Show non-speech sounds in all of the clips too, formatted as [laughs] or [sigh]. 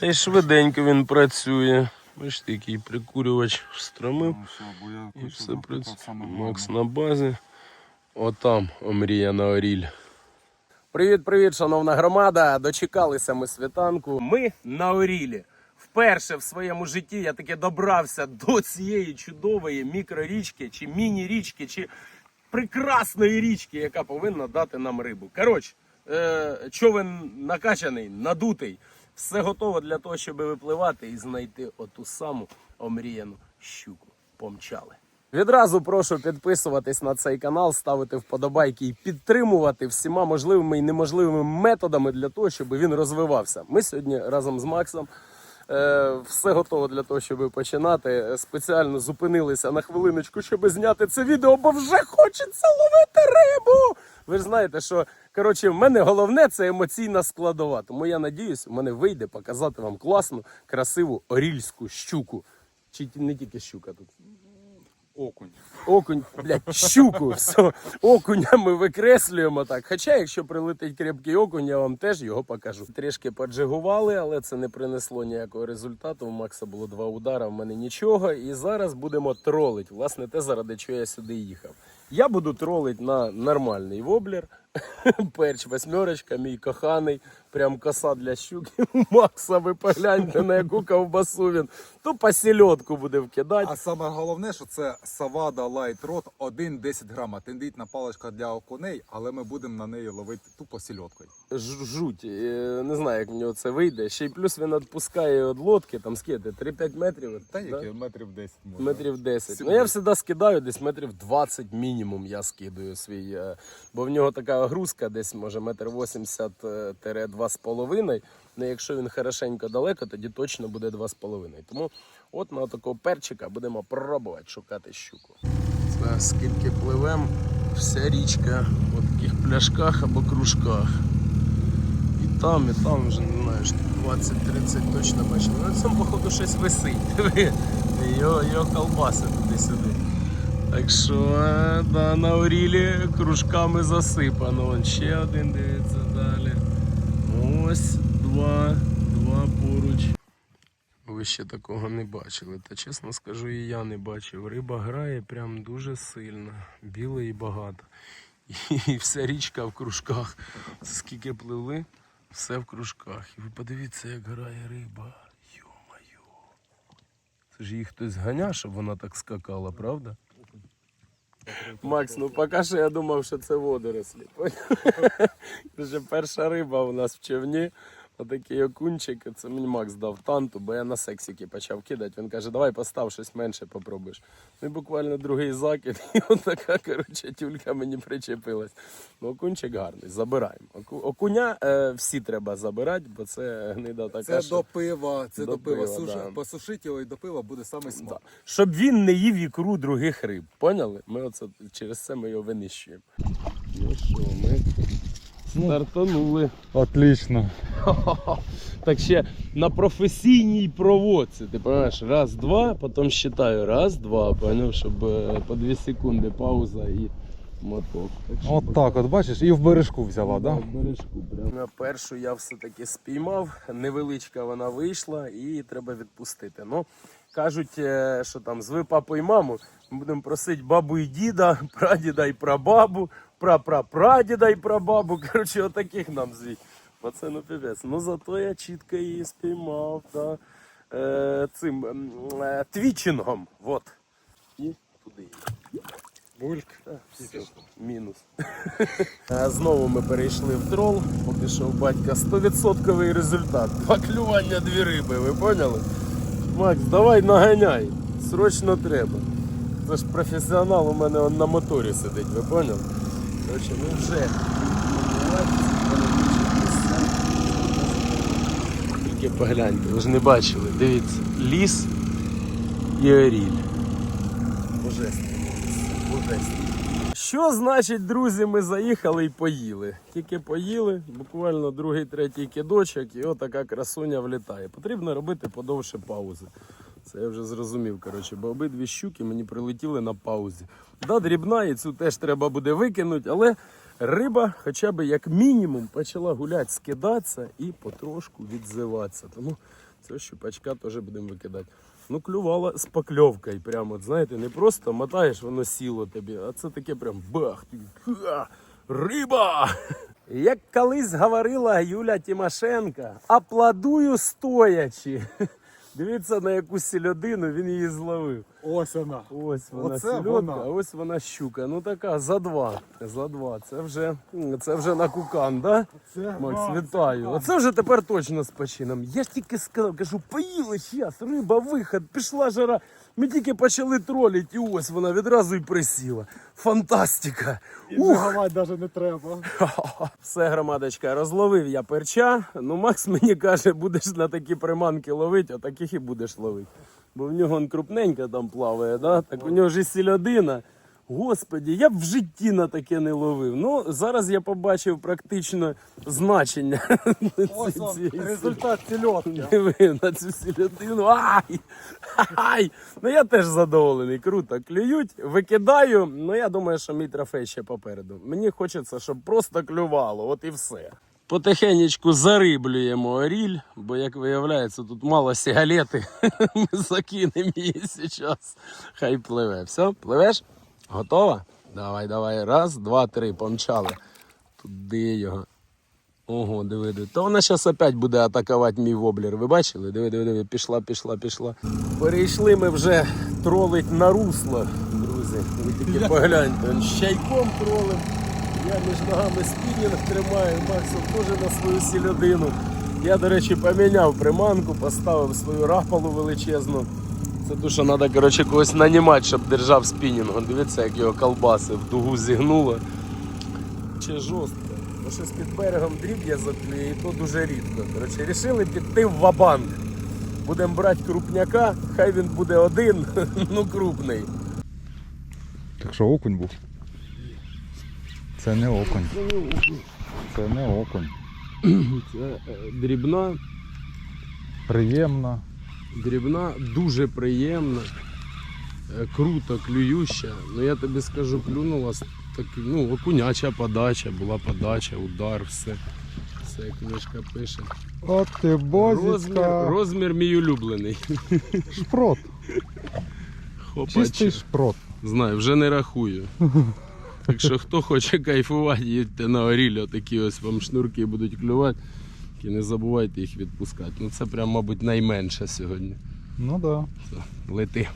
Та й швиденько він працює. Бачите, який прикурювач встромив. І все працює. Макс на базі. Отам омрія на оріль. Привіт, привіт, шановна громада. Дочекалися ми світанку. Ми на Орілі. Вперше в своєму житті я таки добрався до цієї чудової мікрорічки, чи міні-річки, чи прекрасної річки, яка повинна дати нам рибу. Коротше, е, човен накачаний, надутий. Все готово для того, щоб випливати і знайти оту саму омріяну щуку. Помчали. Відразу прошу підписуватись на цей канал, ставити вподобайки і підтримувати всіма можливими і неможливими методами для того, щоб він розвивався. Ми сьогодні разом з Максом. Е, Все готово для того, щоб починати. Спеціально зупинилися на хвилиночку, щоб зняти це відео, бо вже хочеться ловити рибу. Ви ж знаєте, що коротше, в мене головне це емоційна складова. Тому я надіюсь, в мене вийде показати вам класну, красиву орільську щуку. Чи не тільки щука тут. Окунь. Окунь, блядь, щуку, [laughs] все, окуня ми викреслюємо так. Хоча, якщо прилетить крепкий окунь, я вам теж його покажу. Трішки поджигували, але це не принесло ніякого результату. У Макса було два удара, в мене нічого. І зараз будемо тролити. Власне, те, заради чого я сюди їхав. Я буду тролити на нормальний воблер. [laughs] Перч восьмерочка, мій коханий, прям коса для щуки. [laughs] Макса, ви погляньте, на яку ковбасу він. То по сільотку буде вкидати. А саме головне, що це Савада Rod 1,10 грама. Тендітна паличка для окуней, але ми будемо на неї ловити тупо сільоткою. Жуть. Е, Не знаю, як в нього це вийде. Ще й плюс він відпускає від лодки, там скільки, 3-5 метрів. Та да? які метрів 10 може. Метрів 10. Сім Ну я завжди скидаю десь метрів 20 мінімум я скидаю свій. е, Бо в нього така грузка десь може метр 80 е, тире 2,5. Ну якщо він хорошенько далеко, тоді точно буде 2,5. Тому от на такого перчика будемо пробувати шукати щуку. Скільки пливем, вся річка в таких пляшках або кружках. І там, і там вже не знаю, 20-30 точно бачили. На цьому, походу, щось висить. [laughs] Його, його колбаси туди-сюди. Так що, е, да, на Орілі кружками засипано. Вон ще один дивиться далі. Ось два, два поруч. Ви ще такого не бачили. Та чесно скажу, і я не бачив. Риба грає прям дуже сильно, білої багато. І вся річка в кружках. Скільки пливли, все в кружках. І ви подивіться, як грає риба. Йо-моє. Це ж її хтось ганяв, щоб вона так скакала, правда? Макс, ну поки що я думав, що це водорослі. Це [laughs] перша риба у нас в човні. Отакий окунчик. Це мені Макс дав танту, бо я на сексіки почав кидати. Він каже, давай постав щось менше попробуєш. Ну і буквально другий закид, [laughs] і отака коротше, тюлька мені причепилась. Ну, окунчик гарний, забираємо. Оку- Окуня е, всі треба забирати, бо це гнида така. Це що... до пива, це До до, пива. пива, Суш... да. Посушити його і до пива буде саме Да. смак. Щоб він не їв ікру других риб. Поняли? Ми оце через це ми його винищуємо. Ну що, ми стартанули. Отлично. [laughs] Так ще на професійній проводці. Ти розумієш, раз, два, потім считаю. Раз, два, поняв, щоб е, по дві секунди пауза і моток. Так що От так, от бачиш, і в бережку взяла, Да, так? в бережку прям. На першу я все-таки спіймав, невеличка вона вийшла і треба відпустити. Ну, кажуть, е, що там з папу і маму ми будемо просити бабу і діда, [laughs] прадіда і прабабу, прапрапрадіда і прабабу. [laughs] Коротше, отаких нам звіть. Це ну півець. Ну зато я чітко її спіймав та, е, цим ем, е, твічингом. Вот. І туди її. Бульк. Мінус. [laughs] Знову ми перейшли в трол. Поки батька 100% результат. Два клювання, дві риби, ви поняли? Макс, давай наганяй. Срочно треба. Це ж професіонал у мене он на моторі сидить, ви поняли? Коротше, ми вже. Тільки погляньте, ви ж не бачили. Дивіться, ліс і оріль. Божественно. Божественно. Що значить, друзі, ми заїхали і поїли. Тільки поїли, буквально другий, третій кидочок, і отака красуня влітає. Потрібно робити подовше паузи. Це я вже зрозумів, коротше, бо обидві щуки мені прилетіли на паузі. Да, дрібна, і цю теж треба буде викинути, але риба хоча б як мінімум почала гуляти, скидатися і потрошку відзиватися. Тому цього щупачка теж будемо викидати. Ну, клювала з покльовкою. Прямо, от, знаєте, не просто мотаєш, воно сіло тобі, а це таке прям бах! ха, Риба! Як колись говорила Юля Тимошенко, аплодую стоячи. Дивіться, на яку сільодину він її зловив. Ось вона. Ось вона Оце вона. а ось вона щука. Ну така за два. За два. Це вже, це вже на кукан, да? Це Макс, вітаю. Оце вже тепер точно з почином. Я ж тільки сказав, кажу, поїли зараз, риба, виход, пішла жара. Ми тільки почали тролити, і ось вона відразу і присіла. Фантастика! Ух. навіть не треба. [laughs] Все, громадочка, розловив я перча. Ну, Макс мені каже, будеш на такі приманки ловити, а таких і будеш ловити. Бо в нього он крупненька там плаває, да? так у нього ж і сільодина. Господі, я б в житті на таке не ловив. Ну, зараз я побачив практично значення Ось он, результат сільотки. Диви на цю сілятину. Ай! Ай! Ну я теж задоволений. Круто. Клюють, викидаю. Ну я думаю, що мій трофей ще попереду. Мені хочеться, щоб просто клювало, от і все. Потихенечку зариблюємо оріль, бо, як виявляється, тут мало сигалети. [laughs] Ми закинемо її зараз. Хай пливе. Все, пливеш? Готова? Давай, давай. Раз, два, три. Помчали. Туди його. Ого, диви, диви. То вона зараз опять буде атакувати мій воблер. Ви бачили? Диви, диви, диви, пішла, пішла, пішла. Перейшли ми вже тролить на русло, друзі. Ви тільки погляньте. Щайком тролим. Я між ногами спінінг тримаю, Максом теж на свою сільодину. Я, до речі, поміняв приманку, поставив свою рапалу величезну. Це то, що треба, коротше, когось нанімати, щоб держав спінінгом. Дивіться, як його колбаси в дугу зігнуло. Чи жорстко. Бо щось під берегом дріб'язок і то дуже рідко. Коротше, рішили піти в вабанк. Будемо брати крупняка, хай він буде один, [laughs] ну крупний. Так що окунь був? Це не окунь. Це не окунь. Це е, дрібна, Приємно. дрібна, дуже приємна, е, круто клююща. Ну я тобі скажу, клюнула так, ну, окуняча подача, була подача, удар, все. Все, як книжка пише. От ти Розмір, розмір мій улюблений. Шпрот. Хопаче. шпрот. Знаю, вже не рахую. Так що хто хоче кайфувати, їдьте на оріль, такі ось вам шнурки будуть клювати. І не забувайте їх відпускати. Ну це прям, мабуть, найменше сьогодні. Ну да. Все, лети.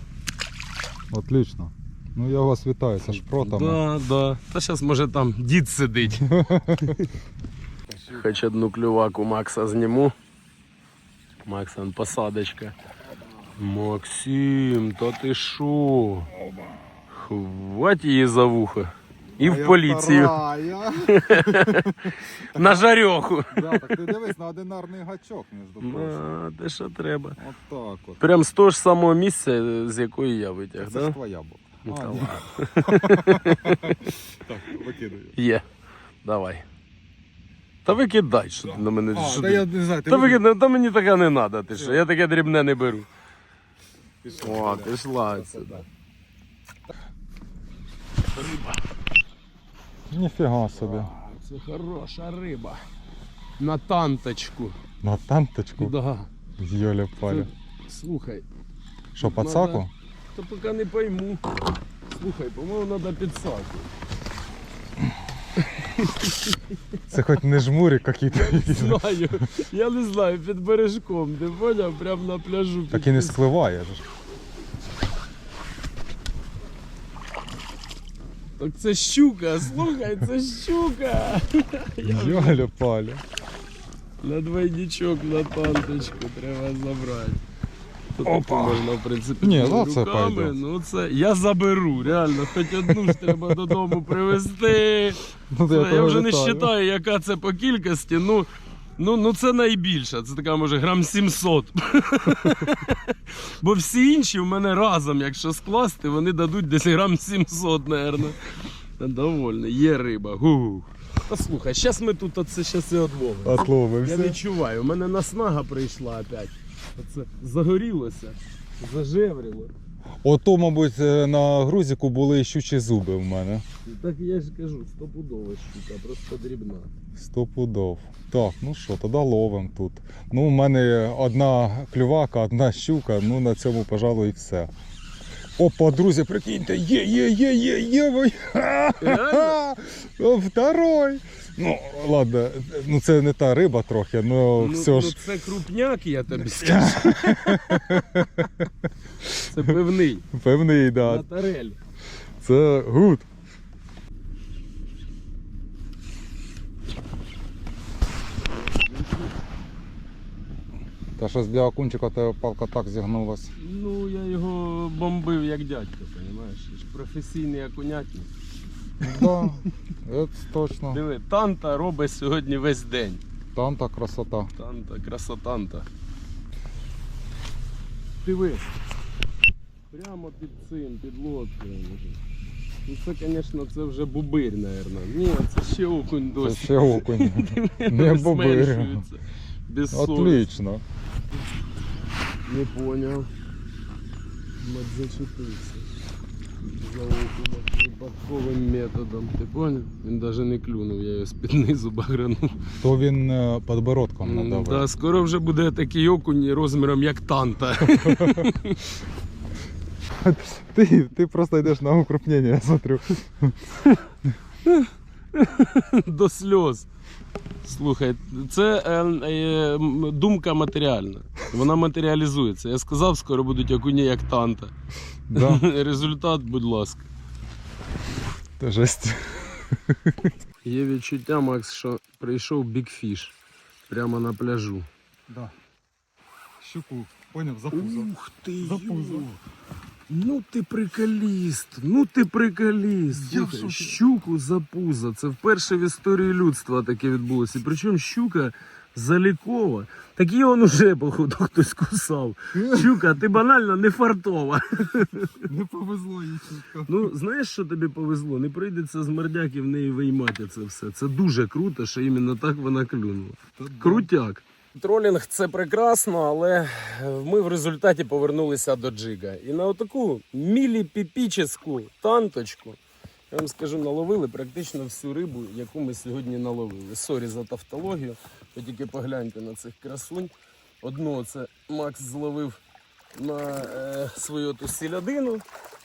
Отлично. Ну я вас вітаю зі шпротами. Да, да. Та зараз може там дід сидить. [laughs] Хоч одну клюваку Макса зніму. Максан посадочка. Максим, та ти шо? Хвать її за вухо. І в поліцію. [laughs] На жарьоху. Да, так ти дивись на одинарний гачок, між прочим. Те, що треба. От так от. Прям з того ж самого місця, з якої я витяг, Це да? ж твоя була. Ну, А, ні. [laughs] Так, викидаю. Є. Давай. Та викидай, що ти на мене. А, що та ти- я не знаю, ти Та, викидай. викидай, та мені така не треба, ти що? Я таке дрібне не беру. Пішов, О, пішла сюди. Ніфіга собі. Це хороша риба. На танточку. На танточку. Да. Йоля паля. Слухай, Що, пацаку? то поки не пойму. Слухай, по-моєму, треба підсаку. Це хоч не жмурі якісь. Знаю, я не знаю, під бережком, ти поняв? Прямо на пляжу. Так і не спливає. Так це щука, слухай, це щука. Йоля паля. На двойничок на танточку треба забрати. Опа. можна, в принципі, Ні, ну це руками. пойде. Ну це я заберу, реально. Хоч одну ж треба додому привезти. Ну, Це, я вже не вважаю, яка це по кількості. Ну, ну, ну це найбільша. Це така, може, грам 700. [laughs] Бо всі інші в мене разом, якщо скласти, вони дадуть десь грам 700, напевно. Довольно, є риба. Гу. Та слухай, зараз ми тут оце щас і отловимо. Я відчуваю, у мене наснага прийшла опять. Оце загорілося, зажевріло. Ото, мабуть, е, на грузику були щучі зуби в мене. Так я ж кажу, стопудова щука, просто дрібна. Сто пудов. Так, ну що, тоді ловим тут. Ну, у мене одна клювака, одна щука, ну на цьому, пожалуй, і все. Опа, друзі, прикиньте, є, є, є, є, є? [laughs] О, Второй. Ну, ладно, ну це не та риба трохи, ну, все ну ж. це крупняк, я тобі [laughs] скажу. це пивний. Певний, да. На тарель. Це гуд. Та щось для окунчика тебе палка так зігнулась. Ну, я його бомбив як дядько, розумієш? Професійний окунятник. Да, це точно. Диви, танта робить сьогодні весь день. Там та красота. Танта, красотанта. Диви. Прямо під цим, під лодкою. Ну це, звісно, це вже бубир, мабуть. Ні, це ще окунь досі. Це ще окунь. [laughs] Не. Без. Отлично. Не понял. Мать зачепився. За окуня випадковим методом. Ти понял? Він навіть не клюнув, я його з-під низу багранув. То він е, подбородком надавив. Да, скоро вже буде такий окунь розміром як танта. [laughs] Ти, ти просто йдеш на укрупнення, я смотрю. [laughs] До сльоз. Слухай, це е, е, думка матеріальна. Вона матеріалізується. Я сказав, скоро будуть окуні як танта. Да, [laughs] Результат, будь ласка. Це жесть. Є відчуття, Макс, що прийшов бікфіш прямо на пляжу. Да. Щуку, поняв, за Ух ти! За пузо. Ну ти приколіст, ну ти приколіст. Я Слухай, щуку за пузо. Це вперше в історії людства таке відбулося. І Причому щука залікова. Так он уже, походу, хтось кусав. Щука, ти банально не фартова. Не повезло їй щука. Ну, знаєш, що тобі повезло? Не прийдеться з мордяки в неї виймати це все. Це дуже круто, що іменно так вона клюнула. Крутяк. Тролінг це прекрасно, але ми в результаті повернулися до джига. І на отаку міліпіпіческу танточку, я вам скажу, наловили практично всю рибу, яку ми сьогодні наловили. Сорі за тавтологію. Ви тільки погляньте на цих красунь. Одну це Макс зловив на е, свою ту сільодину.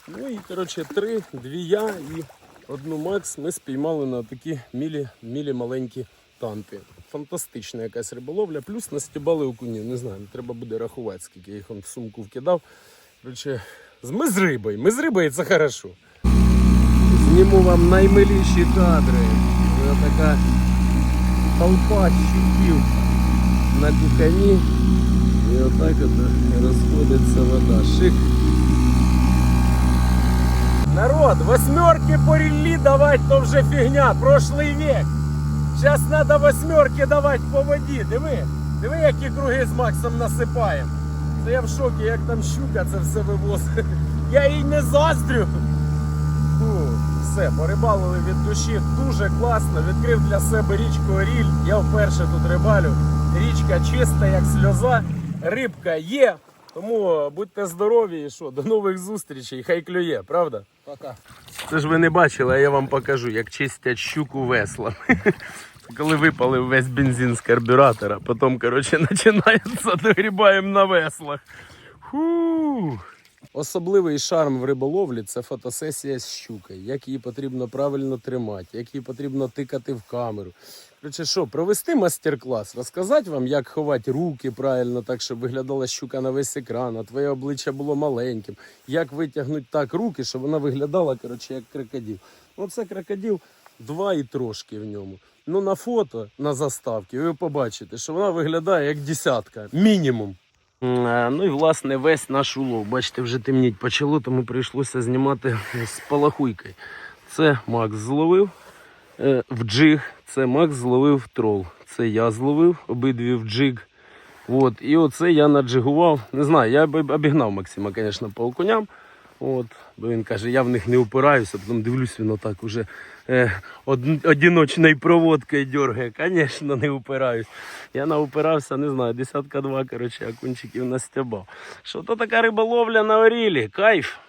Ну і коротше три, дві я і одну Макс ми спіймали на такі мілі, мілі маленькі танти. Фантастична якась риболовля, плюс настібали окунів. Не знаю, треба буде рахувати, скільки я їх в сумку вкидав. Коротше, ми з рибою, ми з рибою це хорошо. Зніму вам наймиліші кадри. Ось така толпа щуків на кукані. І отак от розходиться вода. Шик. Народ, восьмерки по релли давать, то вже фігня, прошлий век. Зараз треба восьмерки давати по воді. Диви, диви, які круги з Максом насипаємо. Це я в шокі, як там щука це все вивозить. [laughs] Я їй не заздрю. Все, порибалили від душі. Дуже класно. Відкрив для себе річку Оріль. Я вперше тут рибалю. Річка чиста, як сльоза. Рибка є. Тому будьте здорові і що, до нових зустрічей. Хай клює, правда? Пока. Це ж ви не бачили, а я вам покажу, як чистять щуку веслами. [laughs] Коли випалив весь бензин з карбюратора, потім, коротше, [laughs] починається, догрібаємо на веслах. Фу. Особливий шарм в риболовлі це фотосесія з щукою. Як її потрібно правильно тримати, як її потрібно тикати в камеру. Коротше, що, провести майстер-клас, розказати вам, як ховати руки правильно, так, щоб виглядала щука на весь екран, а твоє обличчя було маленьким. Як витягнути так руки, щоб вона виглядала коротше, як крокодил. Ну, це крокодил два і трошки в ньому. Ну, на фото, на заставці, ви побачите, що вона виглядає як десятка, мінімум. Ну і власне весь наш улов. Бачите, вже темніть почало, тому прийшлося знімати [laughs] з палахуйкою. Це Макс зловив е, в джиг, це Макс зловив трол. Це я зловив обидві в джиг. От, і оце я наджигував. Не знаю, я б обігнав Максима, звісно, по окуням. От, бо він каже, я в них не упираюся, потім дивлюсь, він отак уже е, од, проводкою дергає. Звісно, не упираюсь. Я наупирався, не знаю, десятка два, коротше, окунчиків настябав. Що то така риболовля на орілі? Кайф.